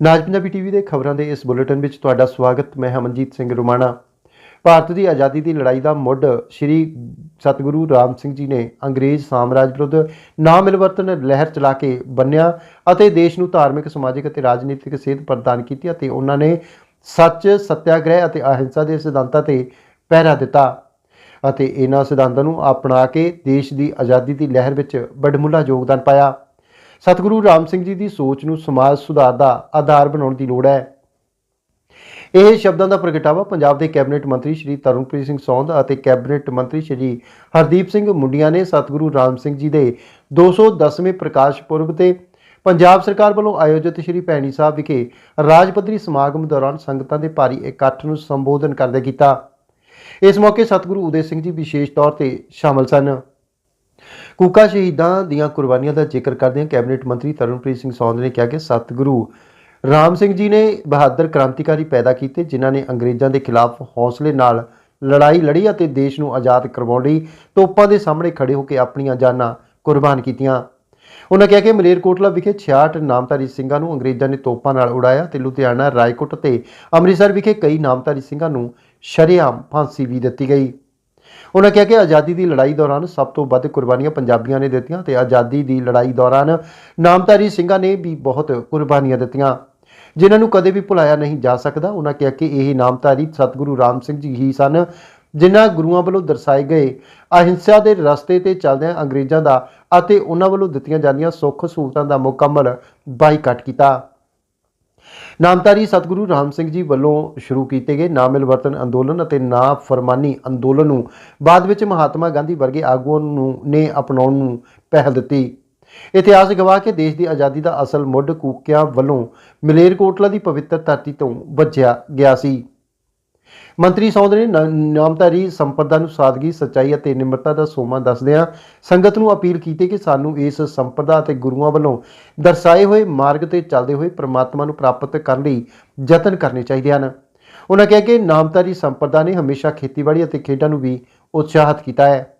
ਨਾਜ Punjabi TV ਦੇ ਖਬਰਾਂ ਦੇ ਇਸ ਬੁਲੇਟਿਨ ਵਿੱਚ ਤੁਹਾਡਾ ਸਵਾਗਤ, ਮੈਂ ਹਮਨਜੀਤ ਸਿੰਘ ਰੁਮਾਣਾ। ਭਾਰਤ ਦੀ ਆਜ਼ਾਦੀ ਦੀ ਲੜਾਈ ਦਾ ਮੁੱਢ ਸ੍ਰੀ ਸਤਿਗੁਰੂ ਰਾਮ ਸਿੰਘ ਜੀ ਨੇ ਅੰਗਰੇਜ਼ ਸਾਮਰਾਜ ਵਿਰੁੱਧ ਨਾ ਮਿਲਵਰਤਨ ਲਹਿਰ ਚਲਾ ਕੇ ਬੰਨਿਆ ਅਤੇ ਦੇਸ਼ ਨੂੰ ਧਾਰਮਿਕ, ਸਮਾਜਿਕ ਅਤੇ ਰਾਜਨੀਤਿਕ ਸੇਧ ਪ੍ਰਦਾਨ ਕੀਤੀ ਅਤੇ ਉਹਨਾਂ ਨੇ ਸੱਚ, ਸਤਿਆਗ੍ਰਹਿ ਅਤੇ ਅਹਿੰਸਾ ਦੇ ਸਿਧਾਂਤਾਂ ਤੇ ਪਹਿਰਾ ਦਿੱਤਾ ਅਤੇ ਇਹਨਾਂ ਸਿਧਾਂਤਾਂ ਨੂੰ ਅਪਣਾ ਕੇ ਦੇਸ਼ ਦੀ ਆਜ਼ਾਦੀ ਦੀ ਲਹਿਰ ਵਿੱਚ ਵੱਡਮੁੱਲਾ ਯੋਗਦਾਨ ਪਾਇਆ। ਸਤਿਗੁਰੂ ਰਾਮ ਸਿੰਘ ਜੀ ਦੀ ਸੋਚ ਨੂੰ ਸਮਾਜ ਸੁਧਾਰ ਦਾ ਆਧਾਰ ਬਣਾਉਣ ਦੀ ਲੋੜ ਹੈ। ਇਹ ਸ਼ਬਦਾਂ ਦਾ ਪ੍ਰਗਟਾਵਾ ਪੰਜਾਬ ਦੇ ਕੈਬਨਿਟ ਮੰਤਰੀ ਸ਼੍ਰੀ ਤਰਨਪ੍ਰੀਤ ਸਿੰਘ ਸੌਂਦ ਅਤੇ ਕੈਬਨਿਟ ਮੰਤਰੀ ਸ਼੍ਰੀ ਹਰਦੀਪ ਸਿੰਘ ਮੁੰਡੀਆਂ ਨੇ ਸਤਿਗੁਰੂ ਰਾਮ ਸਿੰਘ ਜੀ ਦੇ 210ਵੇਂ ਪ੍ਰਕਾਸ਼ ਪੁਰਬ ਤੇ ਪੰਜਾਬ ਸਰਕਾਰ ਵੱਲੋਂ ਆਯੋਜਿਤ ਸ਼੍ਰੀ ਭੈਣੀ ਸਾਹਿਬ ਵਿਖੇ ਰਾਜ ਪੱਧਰੀ ਸਮਾਗਮ ਦੌਰਾਨ ਸੰਗਤਾਂ ਦੇ ਭਾਰੀ ਇਕੱਠ ਨੂੰ ਸੰਬੋਧਨ ਕਰਦੇ ਕੀਤਾ। ਇਸ ਮੌਕੇ ਸਤਿਗੁਰੂ ਉਦੇ ਸਿੰਘ ਜੀ ਵਿਸ਼ੇਸ਼ ਤੌਰ ਤੇ ਸ਼ਾਮਲ ਸਨ। ਕੂਕਾ ਸ਼ਹੀਦਾਂ ਦੀਆਂ ਕੁਰਬਾਨੀਆਂ ਦਾ ਜ਼ਿਕਰ ਕਰਦਿਆਂ ਕੈਬਨਿਟ ਮੰਤਰੀ ਤਰਨਪ੍ਰੀਤ ਸਿੰਘ ਸੌਂਦ ਨੇ ਕਿਹਾ ਕਿ ਸਤਿਗੁਰੂ ਰਾਮ ਸਿੰਘ ਜੀ ਨੇ ਬਹਾਦਰ ਕ੍ਰਾਂਤੀਕਾਰੀ ਪੈਦਾ ਕੀਤੇ, ਜਿਨ੍ਹਾਂ ਨੇ ਅੰਗਰੇਜ਼ਾਂ ਦੇ ਖਿਲਾਫ ਹੌਸਲੇ ਨਾਲ ਲੜਾਈ ਲੜੀ ਅਤੇ ਦੇਸ਼ ਨੂੰ ਆਜ਼ਾਦ ਕਰਵਾਉਣ ਲਈ ਤੋਪਾਂ ਦੇ ਸਾਹਮਣੇ ਖੜੇ ਹੋ ਕੇ ਆਪਣੀਆਂ ਜਾਨਾਂ ਕੁਰਬਾਨ ਕੀਤੀਆਂ। ਉਹਨਾਂ ਕਿਹਾ ਕਿ ਮਲੇਰਕੋਟਲਾ ਵਿਖੇ 66 ਨਾਮਧਾਰੀ ਸਿੰਘਾਂ ਨੂੰ ਅੰਗਰੇਜ਼ਾਂ ਨੇ ਤੋਪਾਂ ਨਾਲ ਉਡਾਇਆ ਤੇ ਲੁਧਿਆਣਾ, ਰਾਏਕੋਟ ਤੇ ਅੰਮ੍ਰਿਤਸਰ ਵਿਖੇ ਕਈ ਨਾਮਧਾਰੀ ਸਿੰਘਾਂ ਨੂੰ ਸ਼ਰੇਆਮ ਫਾਂਸੀ ਵੀ ਦਿੱਤੀ ਗਈ। ਉਹਨਾਂ ਕਿਹਾ ਕਿ ਆਜ਼ਾਦੀ ਦੀ ਲੜਾਈ ਦੌਰਾਨ ਸਭ ਤੋਂ ਵੱਧ ਕੁਰਬਾਨੀਆਂ ਪੰਜਾਬੀਆਂ ਨੇ ਦਿੱਤੀਆਂ ਤੇ ਆਜ਼ਾਦੀ ਦੀ ਲੜਾਈ ਦੌਰਾਨ ਨਾਮਧਾਰੀ ਸਿੰਘਾਂ ਨੇ ਵੀ ਬਹੁਤ ਕੁਰਬਾਨੀਆਂ ਦਿੱਤੀਆਂ। ਜਿਨ੍ਹਾਂ ਨੂੰ ਕਦੇ ਵੀ ਭੁਲਾਇਆ ਨਹੀਂ ਜਾ ਸਕਦਾ ਉਹਨਾਂ ਕਿਹਾ ਕਿ ਇਹ ਨਾਮਧਾਰੀ ਸਤਿਗੁਰੂ ਰਾਮ ਸਿੰਘ ਜੀ ਹੀ ਸਨ, ਜਿਨ੍ਹਾਂ ਗੁਰੂਆਂ ਵੱਲੋਂ ਦਰਸਾਏ ਗਏ ਅਹਿੰਸਾ ਦੇ ਰਸਤੇ ਤੇ ਚੱਲਦਿਆਂ ਅੰਗਰੇਜ਼ਾਂ ਦਾ ਅਤੇ ਉਹਨਾਂ ਵੱਲੋਂ ਦਿੱਤੀਆਂ ਜਾਂਦੀਆਂ ਸੁੱਖ ਸਹੂਲਤਾਂ ਦਾ ਮੁਕੰਮਲ ਬਾਈਕਾਟ ਕੀਤਾ। ਨਾਮਧਾਰੀ ਸਤਿਗੁਰੂ ਰਾਮ ਸਿੰਘ ਜੀ ਵੱਲੋਂ ਸ਼ੁਰੂ ਕੀਤੇ ਗਏ ਨਾ ਮਿਲਵਰਤਨ ਅੰਦੋਲਨ ਅਤੇ ਨਾ ਫਰਮਾਨੀ ਅੰਦੋਲਨ ਨੂੰ ਬਾਅਦ ਵਿੱਚ ਮਹਾਤਮਾ ਗਾਂਧੀ ਵਰਗੇ ਆਗੂਆਂ ਨੂੰ ਨੇ ਅਪਣਾਉਣ ਨੂੰ ਪਹਿਲ ਦਿੱਤੀ। ਇਤਿਹਾਸ ਗਵਾਹ ਕੇ ਦੇਸ਼ ਦੀ ਆਜ਼ਾਦੀ ਦਾ ਅਸਲ ਮੁੱਢ ਕੂਕਿਆਂ ਵੱਲੋਂ ਮਲੇਰਕੋਟਲਾ ਦੀ ਪਵਿੱਤਰ ਧਰਤੀ ਤੋਂ ਵੱਜਿਆ ਗਿਆ ਸੀ। ਮੰਤਰੀ ਸੌਂਦ ਨੇ ਨਾ- ਨਾਮਧਾਰੀ ਸੰਪਰਦਾ ਨੂੰ ਸਾਦਗੀ, ਸੱਚਾਈ ਅਤੇ ਨਿਮਰਤਾ ਦਾ ਸੋਮਾ ਦੱਸਦਿਆਂ ਸੰਗਤ ਨੂੰ ਅਪੀਲ ਕੀਤੀ ਕਿ ਸਾਨੂੰ ਇਸ ਸੰਪਰਦਾ ਅਤੇ ਗੁਰੂਆਂ ਵੱਲੋਂ ਦਰਸਾਏ ਹੋਏ ਮਾਰਗ ਤੇ ਚੱਲਦੇ ਹੋਏ ਪ੍ਰਮਾਤਮਾ ਨੂੰ ਪ੍ਰਾਪਤ ਕਰਨ ਲਈ ਯਤਨ ਕਰਨੇ ਚਾਹੀਦੇ ਹਨ। ਉਹਨਾਂ ਕਿਹਾ ਕਿ ਨਾਮਧਾਰੀ ਸੰਪਰਦਾ ਨੇ ਹਮੇਸ਼ਾ ਖੇਤੀਬਾੜੀ ਅਤੇ ਖੇਡਾਂ ਨੂੰ ਵੀ ਉਤਸ਼ਾਹਿਤ ਕੀਤਾ ਹੈ।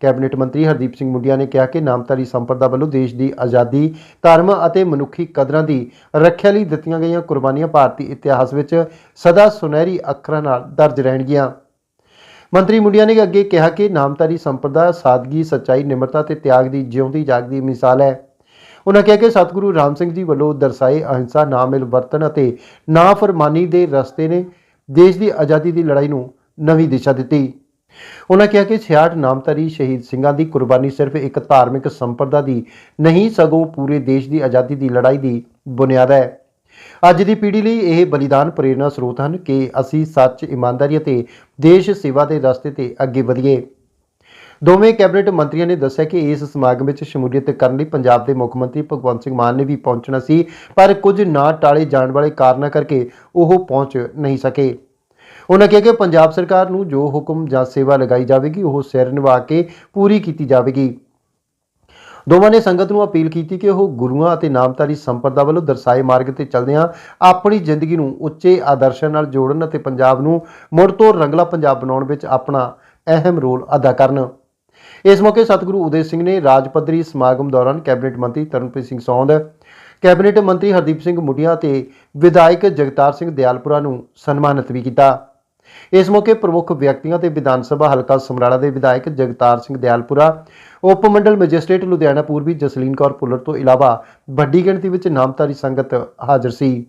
ਕੈਬਨਿਟ ਮੰਤਰੀ ਹਰਦੀਪ ਸਿੰਘ ਮੁੰਡਿਆ ਨੇ ਕਿਹਾ ਕਿ ਨਾਮਧਾਰੀ ਸੰਪਰਦਾ ਵੱਲੋਂ ਦੇਸ਼ ਦੀ ਆਜ਼ਾਦੀ, ਧਰਮ ਅਤੇ ਮਨੁੱਖੀ ਕਦਰਾਂ ਦੀ ਰੱਖਿਆ ਲਈ ਦਿੱਤੀਆਂ ਗਈਆਂ ਕੁਰਬਾਨੀਆਂ ਭਾਰਤੀ ਇਤਿਹਾਸ ਵਿੱਚ ਸਦਾ ਸੁਨਹਿਰੀ ਅੱਖਰਾਂ ਨਾਲ ਦਰਜ ਰਹਿਣਗੀਆਂ। ਮੰਤਰੀ ਮੁੰਡਿਆ ਨੇ ਅੱਗੇ ਕਿਹਾ ਕਿ ਨਾਮਧਾਰੀ ਸੰਪਰਦਾ ਸਾਦਗੀ, ਸੱਚਾਈ, ਨਿਮਰਤਾ ਤੇ ਤਿਆਗ ਦੀ ਜਿਉਂਦੀ ਜਾਗਦੀ ਮਿਸਾਲ ਹੈ। ਉਹਨਾਂ ਕਿਹਾ ਕਿ ਸਤਿਗੁਰੂ ਰਾਮ ਸਿੰਘ ਜੀ ਵੱਲੋਂ ਦਰਸਾਏ ਅਹਿੰਸਾ ਨਾ ਵਰਤਨ ਅਤੇ ਨਾ ਫਰਮਾਨੀ ਦੇ ਰਸਤੇ ਨੇ ਦੇਸ਼ ਦੀ ਆਜ਼ਾਦੀ ਦੀ ਲੜਾਈ ਨੂੰ ਨਵੀਂ ਦਿਸ਼ਾ ਦਿੱਤੀ। ਉਹਨਾਂ ਕਿਹਾ ਕਿ 66 ਨਾਮਧਾਰੀ ਸ਼ਹੀਦ ਸਿੰਘਾਂ ਦੀ ਕੁਰਬਾਨੀ ਸਿਰਫ ਇੱਕ ਧਾਰਮਿਕ ਸੰਪਰਦਾ ਦੀ ਨਹੀਂ, ਸਗੋਂ ਪੂਰੇ ਦੇਸ਼ ਦੀ ਆਜ਼ਾਦੀ ਦੀ ਲੜਾਈ ਦੀ ਬੁਨਿਆਦ ਹੈ। ਅੱਜ ਦੀ ਪੀੜ੍ਹੀ ਲਈ ਇਹ ਬਲੀਦਾਨ ਪ੍ਰੇਰਣਾ ਸਰੋਤ ਹਨ ਕਿ ਅਸੀਂ ਸੱਚ, ਇਮਾਨਦਾਰੀ ਅਤੇ ਦੇਸ਼ ਸੇਵਾ ਦੇ ਰਸਤੇ ਤੇ ਅੱਗੇ ਵਧੀਏ। ਦੋਵੇਂ ਕੈਬਨਿਟ ਮੰਤਰੀਆਂ ਨੇ ਦੱਸਿਆ ਕਿ ਇਸ ਸਮਾਗਮ ਵਿੱਚ ਸ਼ਮੂਲੀਅਤ ਕਰਨ ਲਈ ਪੰਜਾਬ ਦੇ ਮੁੱਖ ਮੰਤਰੀ ਭਗਵੰਤ ਸਿੰਘ ਮਾਨ ਨੇ ਵੀ ਪਹੁੰਚਣਾ ਸੀ, ਪਰ ਕੁਝ ਨਾ ਟਾਲੇ ਜਾਣ ਵਾਲੇ ਕਾਰਨਾਂ ਕਰਕੇ ਉਹ ਪਹੁੰਚ ਨਹੀਂ ਸਕੇ। ਉਹਨਾਂ ਕਿਹਾ ਕਿ ਪੰਜਾਬ ਸਰਕਾਰ ਨੂੰ ਜੋ ਹੁਕਮ ਜਾਂ ਸੇਵਾ ਲਗਾਈ ਜਾਵੇਗੀ, ਉਹ ਸਿਰ ਨਿਭਾ ਕੇ ਪੂਰੀ ਕੀਤੀ ਜਾਵੇਗੀ। ਦੋਵਾਂ ਨੇ ਸੰਗਤ ਨੂੰ ਅਪੀਲ ਕੀਤੀ ਕਿ ਉਹ ਗੁਰੂਆਂ ਅਤੇ ਨਾਮਧਾਰੀ ਸੰਪਰਦਾ ਵੱਲੋਂ ਦਰਸਾਏ ਮਾਰਗ ਤੇ ਚੱਲਦਿਆਂ ਆਪਣੀ ਜ਼ਿੰਦਗੀ ਨੂੰ ਉੱਚੇ ਆਦਰਸ਼ਾਂ ਨਾਲ ਜੋੜਨ ਅਤੇ ਪੰਜਾਬ ਨੂੰ ਮੁੜ ਤੋਂ ਰੰਗਲਾ ਪੰਜਾਬ ਬਣਾਉਣ ਵਿੱਚ ਆਪਣਾ ਅਹਿਮ ਰੋਲ ਅਦਾ ਕਰਨ। ਇਸ ਮੌਕੇ ਸਤਿਗੁਰੂ ਉਦੇ ਸਿੰਘ ਨੇ ਰਾਜ ਪੱਧਰੀ ਸਮਾਗਮ ਦੌਰਾਨ ਕੈਬਨਿਟ ਮੰਤਰੀ ਤਰਨਪ੍ਰੀਤ ਸਿੰਘ ਸੌਂਦ, ਕੈਬਨਿਟ ਮੰਤਰੀ ਹਰਦੀਪ ਸਿੰਘ ਮੁੰਡੀਆਂ ਤੇ ਵਿਧਾਇਕ ਜਗਤਾਰ ਸਿੰਘ ਦਿਆਲਪੁਰਾ ਨੂੰ ਸਨਮਾਨਿਤ ਵੀ ਕੀਤਾ। ਇਸ ਮੌਕੇ ਪ੍ਰਮੁੱਖ ਵਿਅਕਤੀਆਂ ਤੇ ਵਿਧਾਨ ਸਭਾ ਹਲਕਾ ਸਮਰਾਲਾ ਦੇ ਵਿਧਾਇਕ ਜਗਤਾਰ ਸਿੰਘ ਦਿਆਲਪੁਰਾ, ਉਪ ਮੰਡਲ ਮੈਜਿਸਟ੍ਰੇਟ ਲੁਧਿਆਣਾ ਪੂਰਬੀ ਜਸਲੀਨ ਕੌਰ ਭੁੱਲਰ ਤੋਂ ਇਲਾਵਾ ਵੱਡੀ ਗਿਣਤੀ ਵਿੱਚ ਨਾਮਧਾਰੀ ਸੰਗਤ ਹਾਜ਼ਰ ਸੀ।